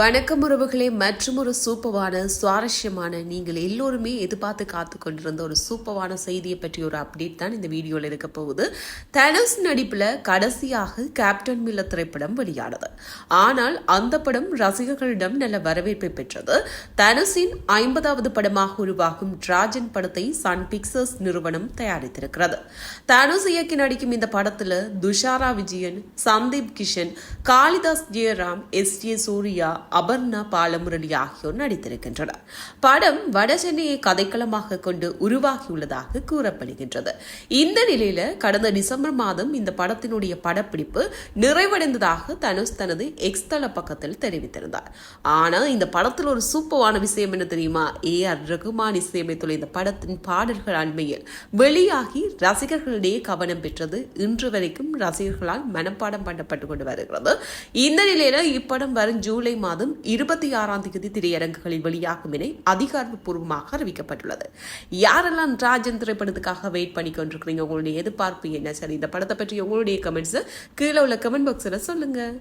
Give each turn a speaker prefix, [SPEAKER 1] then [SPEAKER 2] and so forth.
[SPEAKER 1] வணக்கம் உறவுகளே மற்றும் ஒரு சூப்பவான சுவாரஸ்யமான நீங்கள் எல்லோருமே எதிர்பார்த்து காத்து கொண்டிருந்த ஒரு சூப்பவான செய்தியை பற்றி ஒரு அப்டேட் தான் இந்த வீடியோவில் இருக்க போகுது. தனுஷ் நடிப்பில் கடைசியாக கேப்டன் மில்ல திரைப்படம் வெளியானது. ஆனால் அந்த படம் ரசிகர்களிடம் நல்ல வரவேற்பை பெற்றது. தனுஷின் ஐம்பதாவது படமாக உருவாகும் ராஜன் படத்தை சன் பிக்சர்ஸ் நிறுவனம் தயாரித்திருக்கிறது. தனுஷ் இயக்கி நடிக்கும் இந்த படத்தில் துஷாரா விஜயன் சந்தீப் கிஷன் காளிதாஸ் ஜெயராம் எஸ் ஜே சூர்யா அபர்ணா பாலமுரளி ஆகியோர் நடித்திருக்கின்றனர். படம் வட சென்னையை கதைக்களமாக கொண்டு உருவாகியுள்ளதாக கூறப்படுகின்றது. இந்த நிலையில கடந்த டிசம்பர் மாதம் இந்த படத்தினுடைய படப்பிடிப்பு நிறைவடைந்ததாக தனுஷ் தனது எக்ஸ் தள பக்கத்தில் தெரிவித்திருந்தார். ஆனா இந்த படத்தில் ஒரு சூப்பரான விஷயம் என்ன தெரியுமா? ஏ ஆர் ரகுமான் இசையமைத்துள்ள இந்த படத்தின் பாடல்கள் அண்மையில் வெளியாகி ரசிகர்களிடையே கவனம் பெற்றது. இன்று வரைக்கும் ரசிகர்களால் மனப்பாடம் பண்ணப்பட்டு கொண்டு வருகிறது. இந்த நிலையில இப்படம் வரும் ஜூலை மாதம் மாதம் இருபத்தி ஆறாம் தேதி திரையரங்குகளில் வெளியாகும் என அதிகாரப்பூர்வமாக அறிவிக்கப்பட்டுள்ளது. யாரெல்லாம் ராஜன் திரைப்படத்துக்காக வெயிட் பண்ணி கொண்டிருக்கிறீங்க? உங்களுடைய எதிர்பார்ப்பு என்ன? சரி இந்த படத்தை பற்றி உங்களுடைய கமெண்ட்ஸ் கீழே உள்ள கமெண்ட் பாக்ஸில் சொல்லுங்க.